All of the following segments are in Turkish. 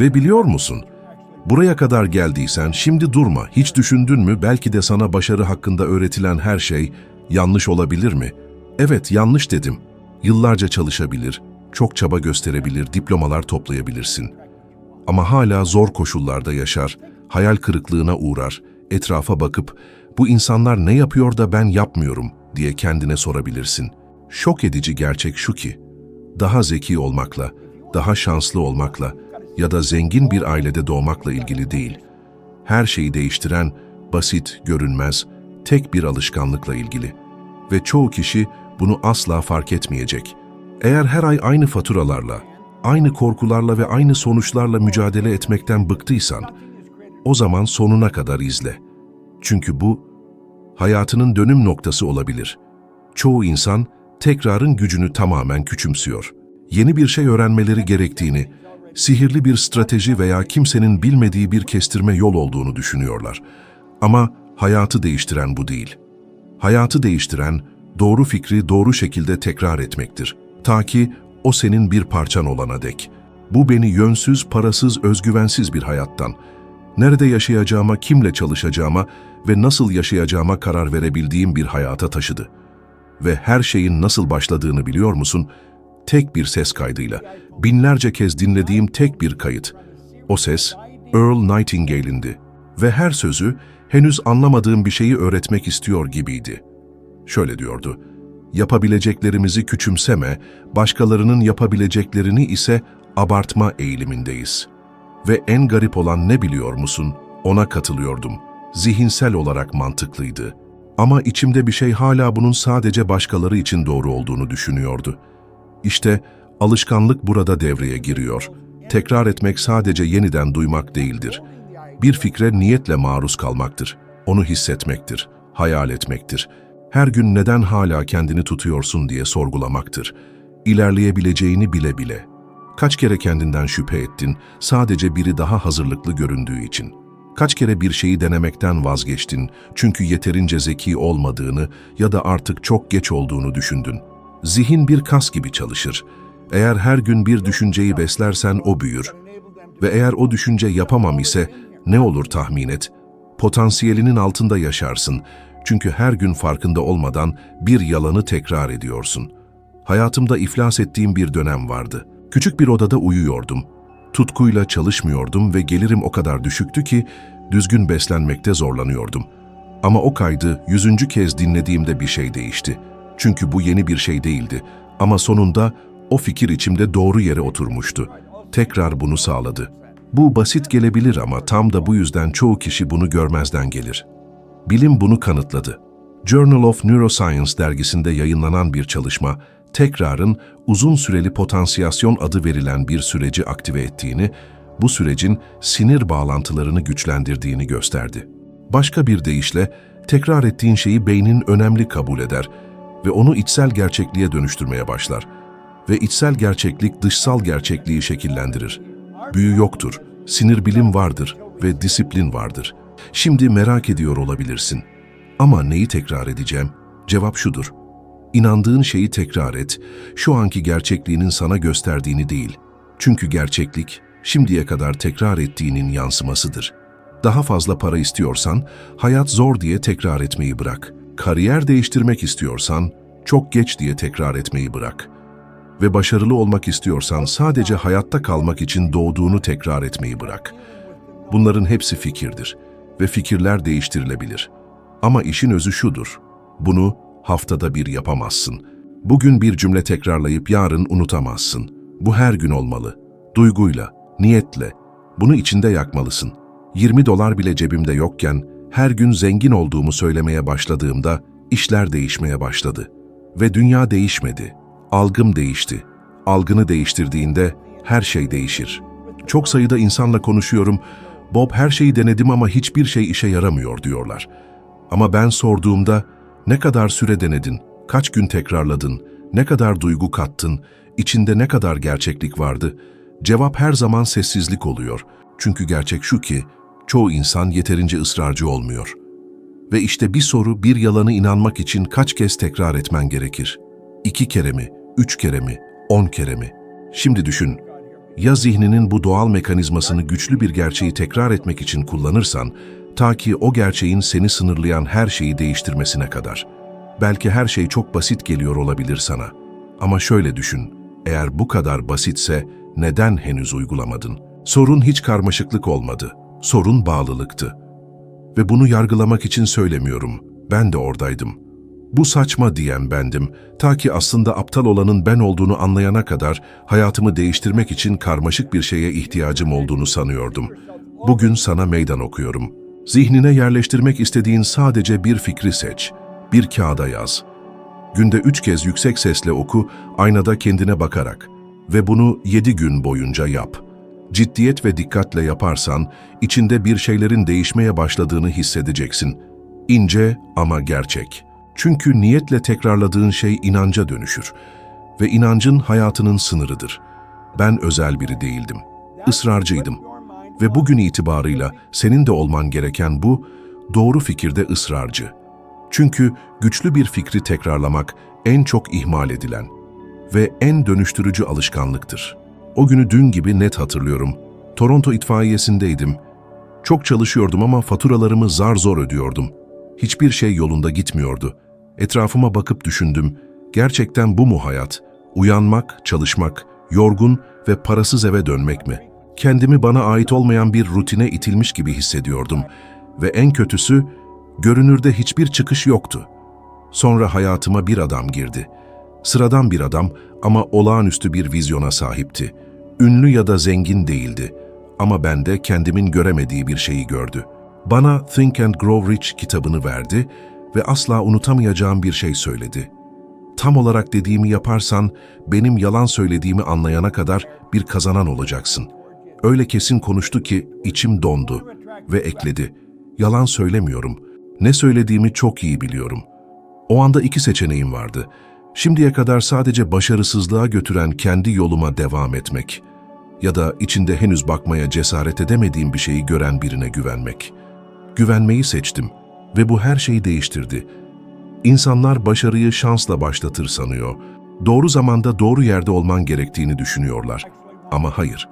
Ve biliyor musun? Buraya kadar geldiysen şimdi durma. Hiç düşündün mü belki de sana başarı hakkında öğretilen her şey yanlış olabilir mi? Evet, yanlış dedim. Yıllarca çalışabilir, çok çaba gösterebilir, diplomalar toplayabilirsin. Ama hala zor koşullarda yaşar, hayal kırıklığına uğrar, etrafa bakıp bu insanlar ne yapıyor da ben yapmıyorum diye kendine sorabilirsin. Şok edici gerçek şu ki, daha zeki olmakla, daha şanslı olmakla ya da zengin bir ailede doğmakla ilgili değil. Her şeyi değiştiren, basit, görünmez, tek bir alışkanlıkla ilgili. Ve çoğu kişi bunu asla fark etmeyecek. Eğer her ay aynı faturalarla, aynı korkularla ve aynı sonuçlarla mücadele etmekten bıktıysan, o zaman sonuna kadar izle. Çünkü bu, hayatının dönüm noktası olabilir. Çoğu insan, tekrarın gücünü tamamen küçümsüyor. Yeni bir şey öğrenmeleri gerektiğini, sihirli bir strateji veya kimsenin bilmediği bir kestirme yol olduğunu düşünüyorlar. Ama hayatı değiştiren bu değil. Hayatı değiştiren, doğru fikri doğru şekilde tekrar etmektir. Ta ki o senin bir parçan olana dek. Bu beni yönsüz, parasız, özgüvensiz bir hayattan, nerede yaşayacağıma, kimle çalışacağıma ve nasıl yaşayacağıma karar verebildiğim bir hayata taşıdı. Ve her şeyin nasıl başladığını biliyor musun? Tek bir ses kaydıyla, binlerce kez dinlediğim tek bir kayıt. O ses, Earl Nightingale'indi ve her sözü henüz anlamadığım bir şeyi öğretmek istiyor gibiydi. Şöyle diyordu, yapabileceklerimizi küçümseme, başkalarının yapabileceklerini ise abartma eğilimindeyiz. Ve en garip olan ne biliyor musun? Ona katılıyordum. Zihinsel olarak mantıklıydı. Ama içimde bir şey hala bunun sadece başkaları için doğru olduğunu düşünüyordu. İşte alışkanlık burada devreye giriyor. Tekrar etmek sadece yeniden duymak değildir. Bir fikre niyetle maruz kalmaktır. Onu hissetmektir, hayal etmektir. Her gün neden hala kendini tutuyorsun diye sorgulamaktır. İlerleyebileceğini bile bile. Kaç kere kendinden şüphe ettin, sadece biri daha hazırlıklı göründüğü için. Kaç kere bir şeyi denemekten vazgeçtin, çünkü yeterince zeki olmadığını ya da artık çok geç olduğunu düşündün. Zihin bir kas gibi çalışır. Eğer her gün bir düşünceyi beslersen o büyür. Ve eğer o düşünce yapamam ise ne olur tahmin et? Potansiyelinin altında yaşarsın. Çünkü her gün farkında olmadan bir yalanı tekrar ediyorsun. Hayatımda iflas ettiğim bir dönem vardı. Küçük bir odada uyuyordum. Tutkuyla çalışmıyordum ve gelirim o kadar düşüktü ki düzgün beslenmekte zorlanıyordum. Ama o kaydı yüzüncü kez dinlediğimde bir şey değişti. Çünkü bu yeni bir şey değildi. Ama sonunda o fikir içimde doğru yere oturmuştu. Tekrar bunu sağladı. Bu basit gelebilir ama tam da bu yüzden çoğu kişi bunu görmezden gelir. Bilim bunu kanıtladı. Journal of Neuroscience dergisinde yayınlanan bir çalışma, tekrarın uzun süreli potansiyasyon adı verilen bir süreci aktive ettiğini, bu sürecin sinir bağlantılarını güçlendirdiğini gösterdi. Başka bir deyişle, tekrar ettiğin şeyi beynin önemli kabul eder ve onu içsel gerçekliğe dönüştürmeye başlar. Ve içsel gerçeklik dışsal gerçekliği şekillendirir. Büyü yoktur, sinir bilim vardır ve disiplin vardır. Şimdi merak ediyor olabilirsin. Ama neyi tekrar edeceğim? Cevap şudur. İnandığın şeyi tekrar et, şu anki gerçekliğinin sana gösterdiğini değil. Çünkü gerçeklik, şimdiye kadar tekrar ettiğinin yansımasıdır. Daha fazla para istiyorsan, hayat zor diye tekrar etmeyi bırak. Kariyer değiştirmek istiyorsan, çok geç diye tekrar etmeyi bırak. Ve başarılı olmak istiyorsan sadece hayatta kalmak için doğduğunu tekrar etmeyi bırak. Bunların hepsi fikirdir ve fikirler değiştirilebilir. Ama işin özü şudur, bunu haftada bir yapamazsın. Bugün bir cümle tekrarlayıp yarın unutamazsın. Bu her gün olmalı. Duyguyla, niyetle. Bunu içinde yakmalısın. 20 dolar bile cebimde yokken her gün zengin olduğumu söylemeye başladığımda işler değişmeye başladı. Ve dünya değişmedi. Algım değişti. Algını değiştirdiğinde her şey değişir. Çok sayıda insanla konuşuyorum. Bob her şeyi denedim ama hiçbir şey işe yaramıyor diyorlar. Ama ben sorduğumda ne kadar süre denedin, kaç gün tekrarladın, ne kadar duygu kattın, içinde ne kadar gerçeklik vardı? Cevap her zaman sessizlik oluyor. Çünkü gerçek şu ki, çoğu insan yeterince ısrarcı olmuyor. Ve işte bir soru, bir yalanı inanmak için kaç kez tekrar etmen gerekir? İki kere mi, üç kere mi, on kere mi? Şimdi düşün, Ya zihninin bu doğal mekanizmasını güçlü bir gerçeği tekrar etmek için kullanırsan, ta ki o gerçeğin seni sınırlayan her şeyi değiştirmesine kadar. Belki her şey çok basit geliyor olabilir sana. Ama şöyle düşün, eğer bu kadar basitse neden henüz uygulamadın? Sorun hiç karmaşıklık olmadı. Sorun bağlılıktı. Ve bunu yargılamak için söylemiyorum. Ben de oradaydım. Bu saçma diyen bendim. Ta ki aslında aptal olanın ben olduğunu anlayana kadar hayatımı değiştirmek için karmaşık bir şeye ihtiyacım olduğunu sanıyordum. Bugün sana meydan okuyorum. Zihnine yerleştirmek istediğin sadece bir fikri seç. Bir kağıda yaz. Günde üç kez yüksek sesle oku, aynada kendine bakarak. Ve bunu yedi gün boyunca yap. Ciddiyet ve dikkatle yaparsan, içinde bir şeylerin değişmeye başladığını hissedeceksin. İnce ama gerçek. Çünkü niyetle tekrarladığın şey inanca dönüşür. Ve inancın hayatının sınırıdır. Ben özel biri değildim. Israrcıydım. Ve bugün itibarıyla senin de olman gereken bu, doğru fikirde ısrarcı. Çünkü güçlü bir fikri tekrarlamak en çok ihmal edilen ve en dönüştürücü alışkanlıktır. O günü dün gibi net hatırlıyorum. Toronto itfaiyesindeydim. Çok çalışıyordum ama faturalarımı zar zor ödüyordum. Hiçbir şey yolunda gitmiyordu. Etrafıma bakıp düşündüm. Gerçekten bu mu hayat? Uyanmak, çalışmak, yorgun ve parasız eve dönmek mi? Kendimi bana ait olmayan bir rutine itilmiş gibi hissediyordum. Ve en kötüsü, görünürde hiçbir çıkış yoktu. Sonra hayatıma bir adam girdi. Sıradan bir adam ama olağanüstü bir vizyona sahipti. Ünlü ya da zengin değildi ama bende kendimin göremediği bir şeyi gördü. Bana Think and Grow Rich kitabını verdi ve asla unutamayacağım bir şey söyledi. Tam olarak dediğimi yaparsan benim yalan söylediğimi anlayana kadar bir kazanan olacaksın. Öyle kesin konuştu ki içim dondu ve ekledi. Yalan söylemiyorum. Ne söylediğimi çok iyi biliyorum. O anda iki seçeneğim vardı. Şimdiye kadar sadece başarısızlığa götüren kendi yoluma devam etmek ya da içinde henüz bakmaya cesaret edemediğim bir şeyi gören birine güvenmek. Güvenmeyi seçtim ve bu her şeyi değiştirdi. İnsanlar başarıyı şansla başlatır sanıyor. Doğru zamanda doğru yerde olman gerektiğini düşünüyorlar. Ama hayır.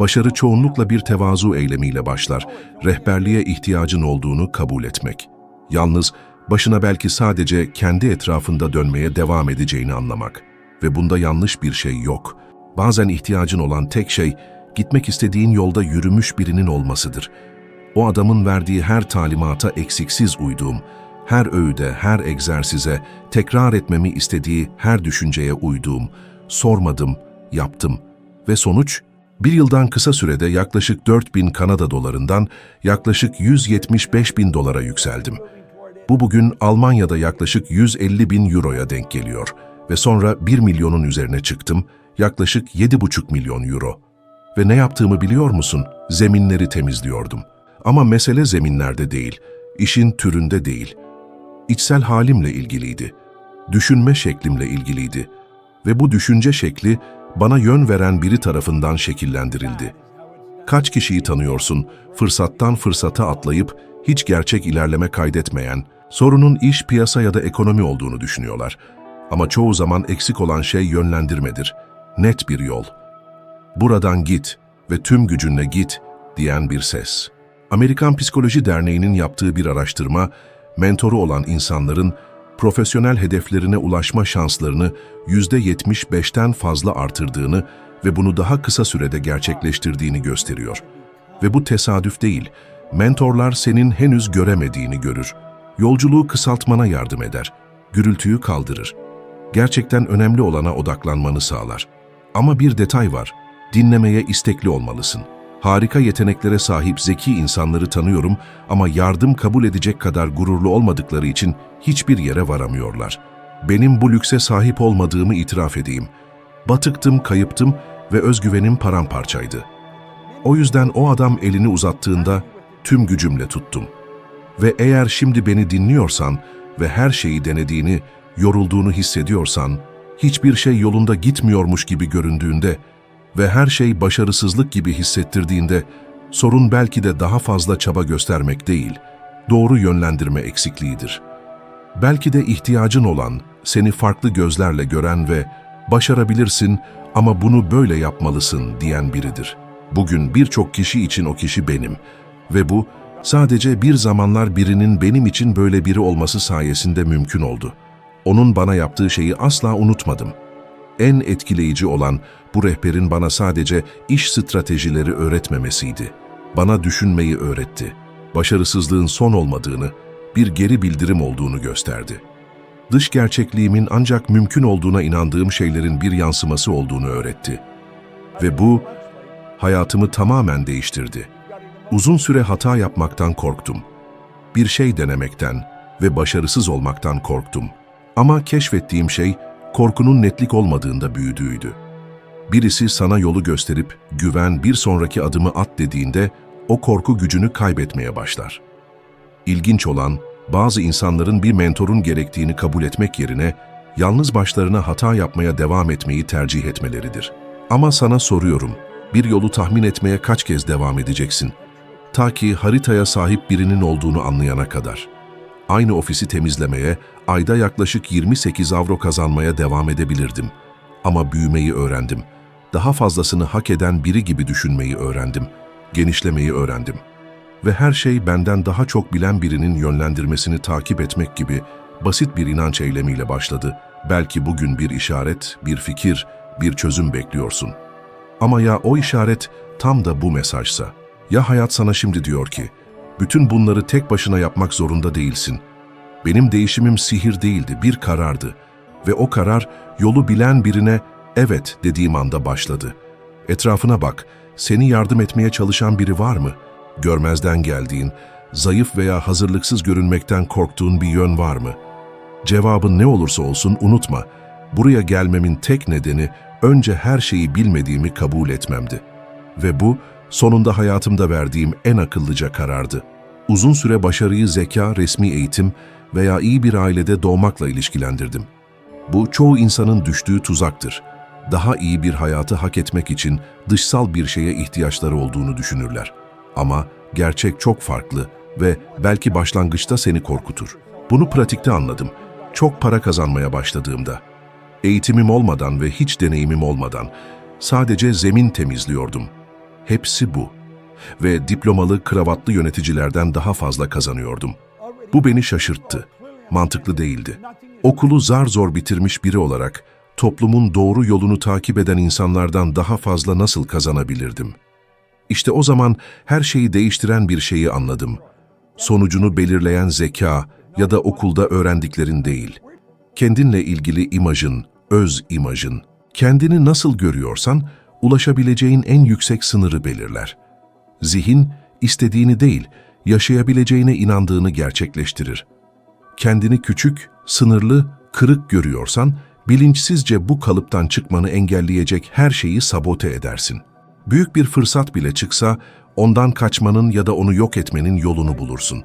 Başarı çoğunlukla bir tevazu eylemiyle başlar. Rehberliğe ihtiyacın olduğunu kabul etmek. Yalnız başına belki sadece kendi etrafında dönmeye devam edeceğini anlamak. Ve bunda yanlış bir şey yok. Bazen ihtiyacın olan tek şey, gitmek istediğin yolda yürümüş birinin olmasıdır. O adamın verdiği her talimata eksiksiz uyduğum, her öğüde, her egzersize, tekrar etmemi istediği her düşünceye uyduğum, sormadım, yaptım. Ve sonuç, bir yıldan kısa sürede yaklaşık 4000 Kanada dolarından yaklaşık 175 bin dolara yükseldim. Bu bugün Almanya'da yaklaşık 150 bin euroya denk geliyor ve sonra 1 milyonun üzerine çıktım, yaklaşık 7,5 milyon euro. Ve ne yaptığımı biliyor musun? Zeminleri temizliyordum. Ama mesele zeminlerde değil, işin türünde değil. İçsel halimle ilgiliydi. Düşünme şeklimle ilgiliydi. Ve bu düşünce şekli bana yön veren biri tarafından şekillendirildi. Kaç kişiyi tanıyorsun, fırsattan fırsata atlayıp hiç gerçek ilerleme kaydetmeyen, sorunun iş, piyasa ya da ekonomi olduğunu düşünüyorlar. Ama çoğu zaman eksik olan şey yönlendirmedir. Net bir yol. Buradan git ve tüm gücünle git diyen bir ses. Amerikan Psikoloji Derneği'nin yaptığı bir araştırma, mentoru olan insanların profesyonel hedeflerine ulaşma şanslarını %75'ten fazla artırdığını ve bunu daha kısa sürede gerçekleştirdiğini gösteriyor. Ve bu tesadüf değil, mentorlar senin henüz göremediğini görür. Yolculuğu kısaltmana yardım eder, gürültüyü kaldırır. Gerçekten önemli olana odaklanmanı sağlar. Ama bir detay var, dinlemeye istekli olmalısın. Harika yeteneklere sahip zeki insanları tanıyorum ama yardım kabul edecek kadar gururlu olmadıkları için hiçbir yere varamıyorlar. Benim bu lükse sahip olmadığımı itiraf edeyim. Batıktım, kayıptım ve özgüvenim paramparçaydı. O yüzden o adam elini uzattığında tüm gücümle tuttum. Ve eğer şimdi beni dinliyorsan ve her şeyi denediğini, yorulduğunu hissediyorsan, hiçbir şey yolunda gitmiyormuş gibi göründüğünde ve her şey başarısızlık gibi hissettirdiğinde sorun belki de daha fazla çaba göstermek değil, doğru yönlendirme eksikliğidir. Belki de ihtiyacın olan, seni farklı gözlerle gören ve başarabilirsin ama bunu böyle yapmalısın diyen biridir. Bugün birçok kişi için o kişi benim ve bu sadece bir zamanlar birinin benim için böyle biri olması sayesinde mümkün oldu. Onun bana yaptığı şeyi asla unutmadım. En etkileyici olan bu rehberin bana sadece iş stratejileri öğretmemesiydi. Bana düşünmeyi öğretti. Başarısızlığın son olmadığını, bir geri bildirim olduğunu gösterdi. Dış gerçekliğimin ancak mümkün olduğuna inandığım şeylerin bir yansıması olduğunu öğretti. Ve bu hayatımı tamamen değiştirdi. Uzun süre hata yapmaktan korktum. Bir şey denemekten ve başarısız olmaktan korktum. Ama keşfettiğim şey korkunun netlik olmadığında büyüdüğüydü. Birisi sana yolu gösterip güven bir sonraki adımı at dediğinde o korku gücünü kaybetmeye başlar. İlginç olan bazı insanların bir mentorun gerektiğini kabul etmek yerine yalnız başlarına hata yapmaya devam etmeyi tercih etmeleridir. Ama sana soruyorum, bir yolu tahmin etmeye kaç kez devam edeceksin? Ta ki haritaya sahip birinin olduğunu anlayana kadar. Aynı ofisi temizlemeye, ayda yaklaşık 28 avro kazanmaya devam edebilirdim. Ama büyümeyi öğrendim. Daha fazlasını hak eden biri gibi düşünmeyi öğrendim. Genişlemeyi öğrendim ve her şey benden daha çok bilen birinin yönlendirmesini takip etmek gibi basit bir inanç eylemiyle başladı. Belki bugün bir işaret, bir fikir, bir çözüm bekliyorsun. Ama ya o işaret tam da bu mesajsa? Ya hayat sana şimdi diyor ki, bütün bunları tek başına yapmak zorunda değilsin. Benim değişimim sihir değildi, bir karardı. Ve o karar yolu bilen birine evet dediğim anda başladı. Etrafına bak, seni yardım etmeye çalışan biri var mı?'' görmezden geldiğin, zayıf veya hazırlıksız görünmekten korktuğun bir yön var mı? Cevabın ne olursa olsun unutma. Buraya gelmemin tek nedeni önce her şeyi bilmediğimi kabul etmemdi. Ve bu sonunda hayatımda verdiğim en akıllıca karardı. Uzun süre başarıyı zeka, resmi eğitim veya iyi bir ailede doğmakla ilişkilendirdim. Bu çoğu insanın düştüğü tuzaktır. Daha iyi bir hayatı hak etmek için dışsal bir şeye ihtiyaçları olduğunu düşünürler. Ama gerçek çok farklı ve belki başlangıçta seni korkutur. Bunu pratikte anladım. Çok para kazanmaya başladığımda. Eğitimim olmadan ve hiç deneyimim olmadan sadece zemin temizliyordum. Hepsi bu. Ve diplomalı, kravatlı yöneticilerden daha fazla kazanıyordum. Bu beni şaşırttı. Mantıklı değildi. Okulu zar zor bitirmiş biri olarak toplumun doğru yolunu takip eden insanlardan daha fazla nasıl kazanabilirdim?'' İşte o zaman her şeyi değiştiren bir şeyi anladım. Sonucunu belirleyen zeka ya da okulda öğrendiklerin değil. Kendinle ilgili imajın, öz imajın. Kendini nasıl görüyorsan ulaşabileceğin en yüksek sınırı belirler. Zihin, istediğini değil, yaşayabileceğine inandığını gerçekleştirir. Kendini küçük, sınırlı, kırık görüyorsan, bilinçsizce bu kalıptan çıkmanı engelleyecek her şeyi sabote edersin.'' Büyük bir fırsat bile çıksa ondan kaçmanın ya da onu yok etmenin yolunu bulursun.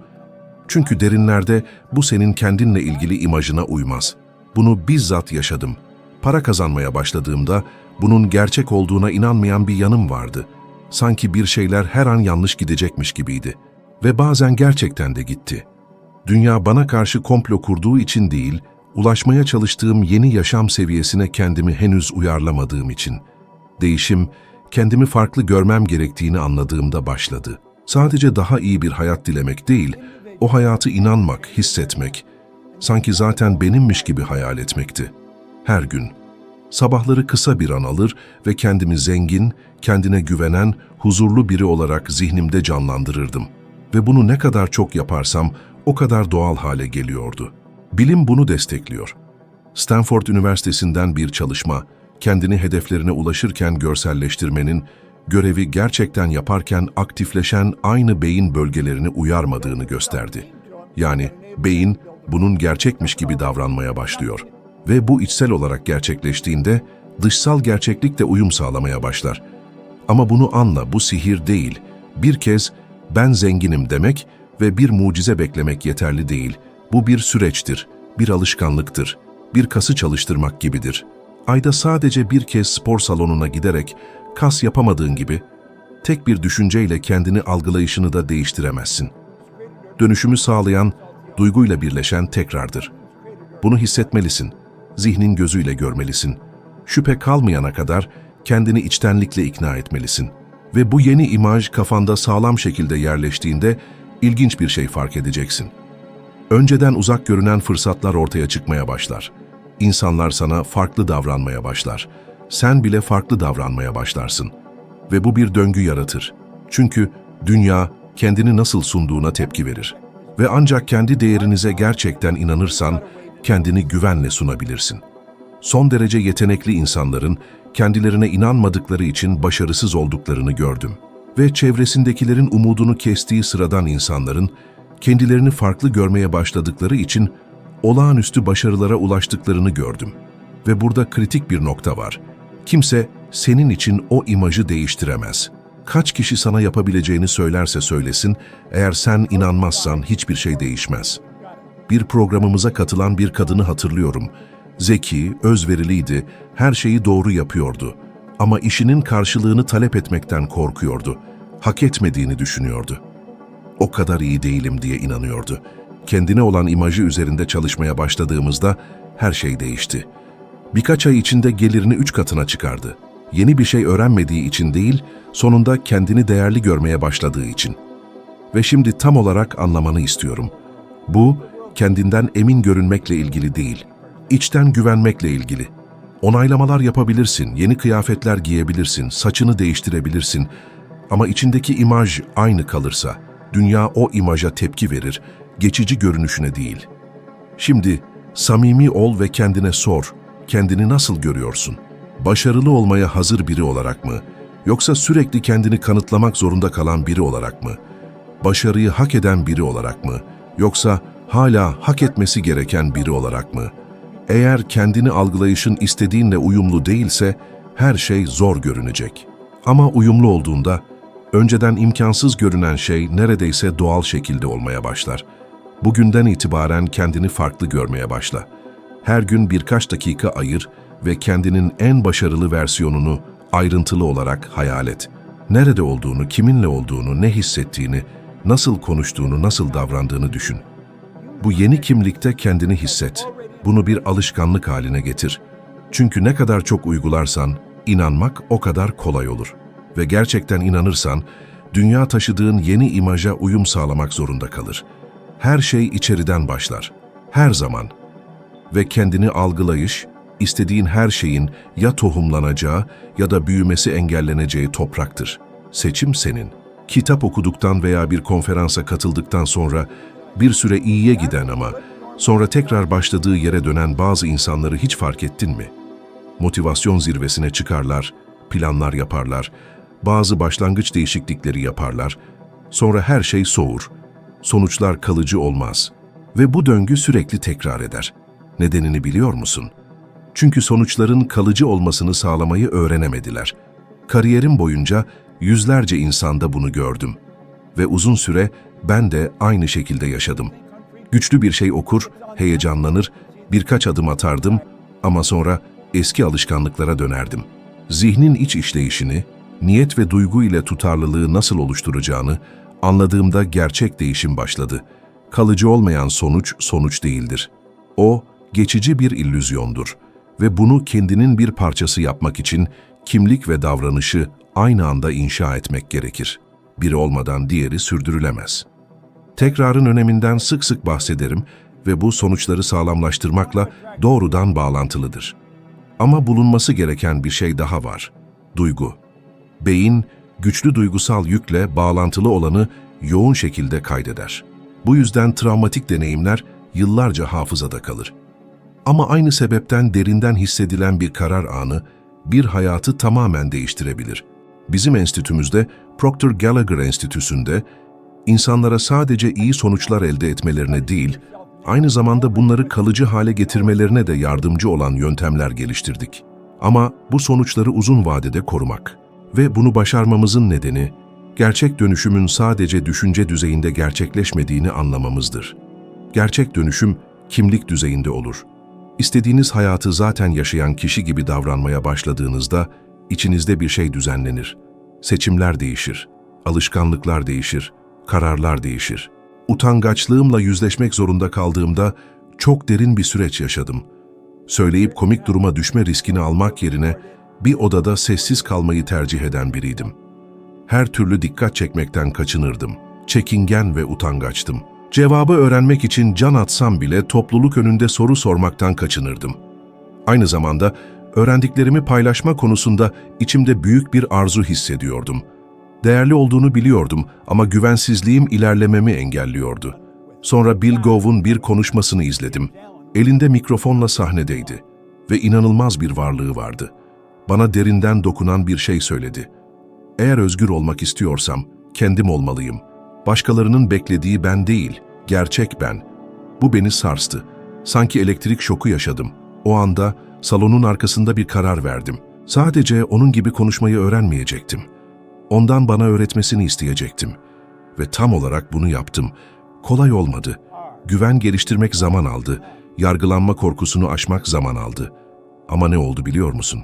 Çünkü derinlerde bu senin kendinle ilgili imajına uymaz. Bunu bizzat yaşadım. Para kazanmaya başladığımda bunun gerçek olduğuna inanmayan bir yanım vardı. Sanki bir şeyler her an yanlış gidecekmiş gibiydi. Ve bazen gerçekten de gitti. Dünya bana karşı komplo kurduğu için değil, ulaşmaya çalıştığım yeni yaşam seviyesine kendimi henüz uyarlamadığım için. Değişim, kendimi farklı görmem gerektiğini anladığımda başladı. Sadece daha iyi bir hayat dilemek değil, o hayatı inanmak, hissetmek, sanki zaten benimmiş gibi hayal etmekti. Her gün. Sabahları kısa bir an alır ve kendimi zengin, kendine güvenen, huzurlu biri olarak zihnimde canlandırırdım. Ve bunu ne kadar çok yaparsam o kadar doğal hale geliyordu. Bilim bunu destekliyor. Stanford Üniversitesi'nden bir çalışma, kendini hedeflerine ulaşırken görselleştirmenin, görevi gerçekten yaparken aktifleşen aynı beyin bölgelerini uyarmadığını gösterdi. Yani beyin bunun gerçekmiş gibi davranmaya başlıyor. Ve bu içsel olarak gerçekleştiğinde dışsal gerçeklik de uyum sağlamaya başlar. Ama bunu anla, bu sihir değil. Bir kez ben zenginim demek ve bir mucize beklemek yeterli değil. Bu bir süreçtir, bir alışkanlıktır, bir kası çalıştırmak gibidir.'' ayda sadece bir kez spor salonuna giderek kas yapamadığın gibi tek bir düşünceyle kendini algılayışını da değiştiremezsin. Dönüşümü sağlayan, duyguyla birleşen tekrardır. Bunu hissetmelisin, zihnin gözüyle görmelisin. Şüphe kalmayana kadar kendini içtenlikle ikna etmelisin. Ve bu yeni imaj kafanda sağlam şekilde yerleştiğinde ilginç bir şey fark edeceksin. Önceden uzak görünen fırsatlar ortaya çıkmaya başlar. İnsanlar sana farklı davranmaya başlar. Sen bile farklı davranmaya başlarsın. Ve bu bir döngü yaratır. Çünkü dünya kendini nasıl sunduğuna tepki verir. Ve ancak kendi değerinize gerçekten inanırsan kendini güvenle sunabilirsin. Son derece yetenekli insanların kendilerine inanmadıkları için başarısız olduklarını gördüm. Ve çevresindekilerin umudunu kestiği sıradan insanların kendilerini farklı görmeye başladıkları için olağanüstü başarılara ulaştıklarını gördüm. Ve burada kritik bir nokta var. Kimse senin için o imajı değiştiremez. Kaç kişi sana yapabileceğini söylerse söylesin, eğer sen inanmazsan hiçbir şey değişmez. Bir programımıza katılan bir kadını hatırlıyorum. Zeki, özveriliydi, her şeyi doğru yapıyordu. Ama işinin karşılığını talep etmekten korkuyordu. Hak etmediğini düşünüyordu o kadar iyi değilim diye inanıyordu. Kendine olan imajı üzerinde çalışmaya başladığımızda her şey değişti. Birkaç ay içinde gelirini üç katına çıkardı. Yeni bir şey öğrenmediği için değil, sonunda kendini değerli görmeye başladığı için. Ve şimdi tam olarak anlamanı istiyorum. Bu, kendinden emin görünmekle ilgili değil, içten güvenmekle ilgili. Onaylamalar yapabilirsin, yeni kıyafetler giyebilirsin, saçını değiştirebilirsin ama içindeki imaj aynı kalırsa, dünya o imaja tepki verir, geçici görünüşüne değil. Şimdi samimi ol ve kendine sor, kendini nasıl görüyorsun? Başarılı olmaya hazır biri olarak mı? Yoksa sürekli kendini kanıtlamak zorunda kalan biri olarak mı? Başarıyı hak eden biri olarak mı? Yoksa hala hak etmesi gereken biri olarak mı? Eğer kendini algılayışın istediğinle uyumlu değilse her şey zor görünecek. Ama uyumlu olduğunda önceden imkansız görünen şey neredeyse doğal şekilde olmaya başlar. Bugünden itibaren kendini farklı görmeye başla. Her gün birkaç dakika ayır ve kendinin en başarılı versiyonunu ayrıntılı olarak hayal et. Nerede olduğunu, kiminle olduğunu, ne hissettiğini, nasıl konuştuğunu, nasıl davrandığını düşün. Bu yeni kimlikte kendini hisset. Bunu bir alışkanlık haline getir. Çünkü ne kadar çok uygularsan, inanmak o kadar kolay olur.'' ve gerçekten inanırsan, dünya taşıdığın yeni imaja uyum sağlamak zorunda kalır. Her şey içeriden başlar. Her zaman. Ve kendini algılayış, istediğin her şeyin ya tohumlanacağı ya da büyümesi engelleneceği topraktır. Seçim senin. Kitap okuduktan veya bir konferansa katıldıktan sonra bir süre iyiye giden ama sonra tekrar başladığı yere dönen bazı insanları hiç fark ettin mi? Motivasyon zirvesine çıkarlar, planlar yaparlar bazı başlangıç değişiklikleri yaparlar, sonra her şey soğur, sonuçlar kalıcı olmaz ve bu döngü sürekli tekrar eder. Nedenini biliyor musun? Çünkü sonuçların kalıcı olmasını sağlamayı öğrenemediler. Kariyerim boyunca yüzlerce insanda bunu gördüm ve uzun süre ben de aynı şekilde yaşadım. Güçlü bir şey okur, heyecanlanır, birkaç adım atardım ama sonra eski alışkanlıklara dönerdim. Zihnin iç işleyişini, niyet ve duygu ile tutarlılığı nasıl oluşturacağını anladığımda gerçek değişim başladı. Kalıcı olmayan sonuç sonuç değildir. O, geçici bir illüzyondur ve bunu kendinin bir parçası yapmak için kimlik ve davranışı aynı anda inşa etmek gerekir. Biri olmadan diğeri sürdürülemez. Tekrarın öneminden sık sık bahsederim ve bu sonuçları sağlamlaştırmakla doğrudan bağlantılıdır. Ama bulunması gereken bir şey daha var. Duygu beyin güçlü duygusal yükle bağlantılı olanı yoğun şekilde kaydeder. Bu yüzden travmatik deneyimler yıllarca hafızada kalır. Ama aynı sebepten derinden hissedilen bir karar anı bir hayatı tamamen değiştirebilir. Bizim enstitümüzde Proctor Gallagher Enstitüsü'nde insanlara sadece iyi sonuçlar elde etmelerine değil, aynı zamanda bunları kalıcı hale getirmelerine de yardımcı olan yöntemler geliştirdik. Ama bu sonuçları uzun vadede korumak. Ve bunu başarmamızın nedeni, gerçek dönüşümün sadece düşünce düzeyinde gerçekleşmediğini anlamamızdır. Gerçek dönüşüm kimlik düzeyinde olur. İstediğiniz hayatı zaten yaşayan kişi gibi davranmaya başladığınızda içinizde bir şey düzenlenir. Seçimler değişir, alışkanlıklar değişir, kararlar değişir. Utangaçlığımla yüzleşmek zorunda kaldığımda çok derin bir süreç yaşadım. Söyleyip komik duruma düşme riskini almak yerine bir odada sessiz kalmayı tercih eden biriydim. Her türlü dikkat çekmekten kaçınırdım. Çekingen ve utangaçtım. Cevabı öğrenmek için can atsam bile topluluk önünde soru sormaktan kaçınırdım. Aynı zamanda öğrendiklerimi paylaşma konusunda içimde büyük bir arzu hissediyordum. Değerli olduğunu biliyordum ama güvensizliğim ilerlememi engelliyordu. Sonra Bill Gove'un bir konuşmasını izledim. Elinde mikrofonla sahnedeydi ve inanılmaz bir varlığı vardı. Bana derinden dokunan bir şey söyledi. Eğer özgür olmak istiyorsam kendim olmalıyım. Başkalarının beklediği ben değil, gerçek ben. Bu beni sarstı. Sanki elektrik şoku yaşadım. O anda salonun arkasında bir karar verdim. Sadece onun gibi konuşmayı öğrenmeyecektim. Ondan bana öğretmesini isteyecektim. Ve tam olarak bunu yaptım. Kolay olmadı. Güven geliştirmek zaman aldı. Yargılanma korkusunu aşmak zaman aldı. Ama ne oldu biliyor musun?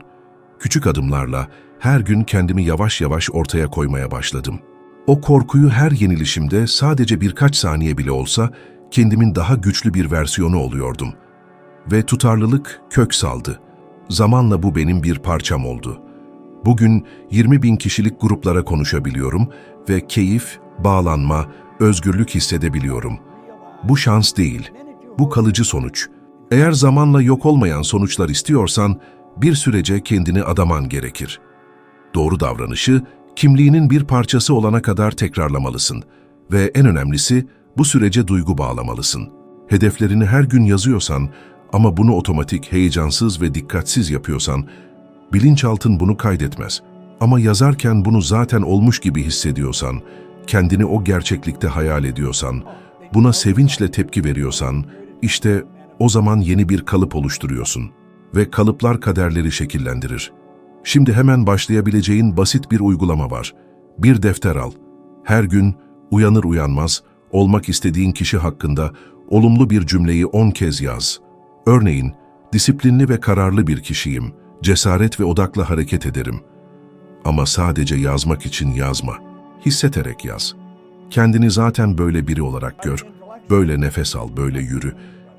Küçük adımlarla her gün kendimi yavaş yavaş ortaya koymaya başladım. O korkuyu her yenilişimde sadece birkaç saniye bile olsa kendimin daha güçlü bir versiyonu oluyordum. Ve tutarlılık kök saldı. Zamanla bu benim bir parçam oldu. Bugün 20 bin kişilik gruplara konuşabiliyorum ve keyif, bağlanma, özgürlük hissedebiliyorum. Bu şans değil, bu kalıcı sonuç. Eğer zamanla yok olmayan sonuçlar istiyorsan, bir sürece kendini adaman gerekir. Doğru davranışı, kimliğinin bir parçası olana kadar tekrarlamalısın ve en önemlisi bu sürece duygu bağlamalısın. Hedeflerini her gün yazıyorsan ama bunu otomatik, heyecansız ve dikkatsiz yapıyorsan, bilinçaltın bunu kaydetmez. Ama yazarken bunu zaten olmuş gibi hissediyorsan, kendini o gerçeklikte hayal ediyorsan, buna sevinçle tepki veriyorsan, işte o zaman yeni bir kalıp oluşturuyorsun. Ve kalıplar kaderleri şekillendirir. Şimdi hemen başlayabileceğin basit bir uygulama var. Bir defter al. Her gün uyanır uyanmaz olmak istediğin kişi hakkında olumlu bir cümleyi 10 kez yaz. Örneğin, disiplinli ve kararlı bir kişiyim, cesaret ve odakla hareket ederim. Ama sadece yazmak için yazma, hisseterek yaz. Kendini zaten böyle biri olarak gör, böyle nefes al, böyle yürü.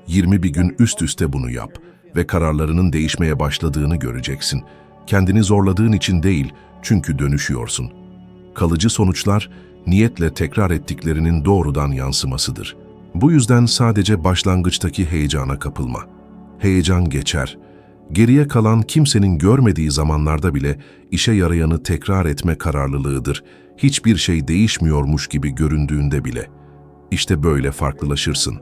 20 bir gün üst üste bunu yap ve kararlarının değişmeye başladığını göreceksin. Kendini zorladığın için değil, çünkü dönüşüyorsun. Kalıcı sonuçlar, niyetle tekrar ettiklerinin doğrudan yansımasıdır. Bu yüzden sadece başlangıçtaki heyecana kapılma. Heyecan geçer. Geriye kalan kimsenin görmediği zamanlarda bile işe yarayanı tekrar etme kararlılığıdır. Hiçbir şey değişmiyormuş gibi göründüğünde bile. İşte böyle farklılaşırsın.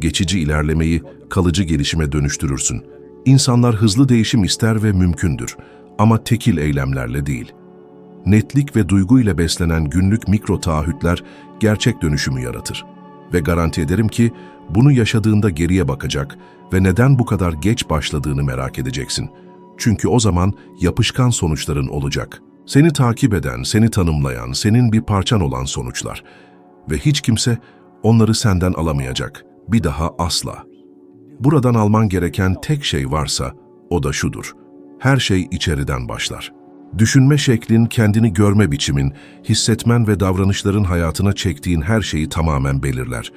Geçici ilerlemeyi kalıcı gelişime dönüştürürsün. İnsanlar hızlı değişim ister ve mümkündür ama tekil eylemlerle değil. Netlik ve duyguyla beslenen günlük mikro taahhütler gerçek dönüşümü yaratır. Ve garanti ederim ki bunu yaşadığında geriye bakacak ve neden bu kadar geç başladığını merak edeceksin. Çünkü o zaman yapışkan sonuçların olacak. Seni takip eden, seni tanımlayan, senin bir parçan olan sonuçlar. Ve hiç kimse onları senden alamayacak. Bir daha asla. Buradan alman gereken tek şey varsa o da şudur. Her şey içeriden başlar. Düşünme şeklin, kendini görme biçimin, hissetmen ve davranışların hayatına çektiğin her şeyi tamamen belirler.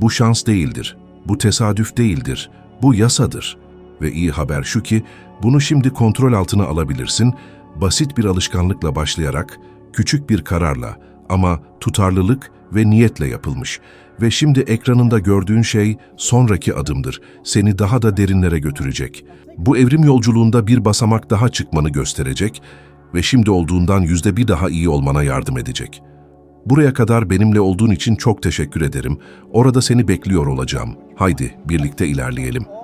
Bu şans değildir, bu tesadüf değildir, bu yasadır. Ve iyi haber şu ki, bunu şimdi kontrol altına alabilirsin, basit bir alışkanlıkla başlayarak, küçük bir kararla ama tutarlılık ve niyetle yapılmış. Ve şimdi ekranında gördüğün şey sonraki adımdır, seni daha da derinlere götürecek. Bu evrim yolculuğunda bir basamak daha çıkmanı gösterecek ve şimdi olduğundan yüzde bir daha iyi olmana yardım edecek. Buraya kadar benimle olduğun için çok teşekkür ederim. Orada seni bekliyor olacağım. Haydi birlikte ilerleyelim.''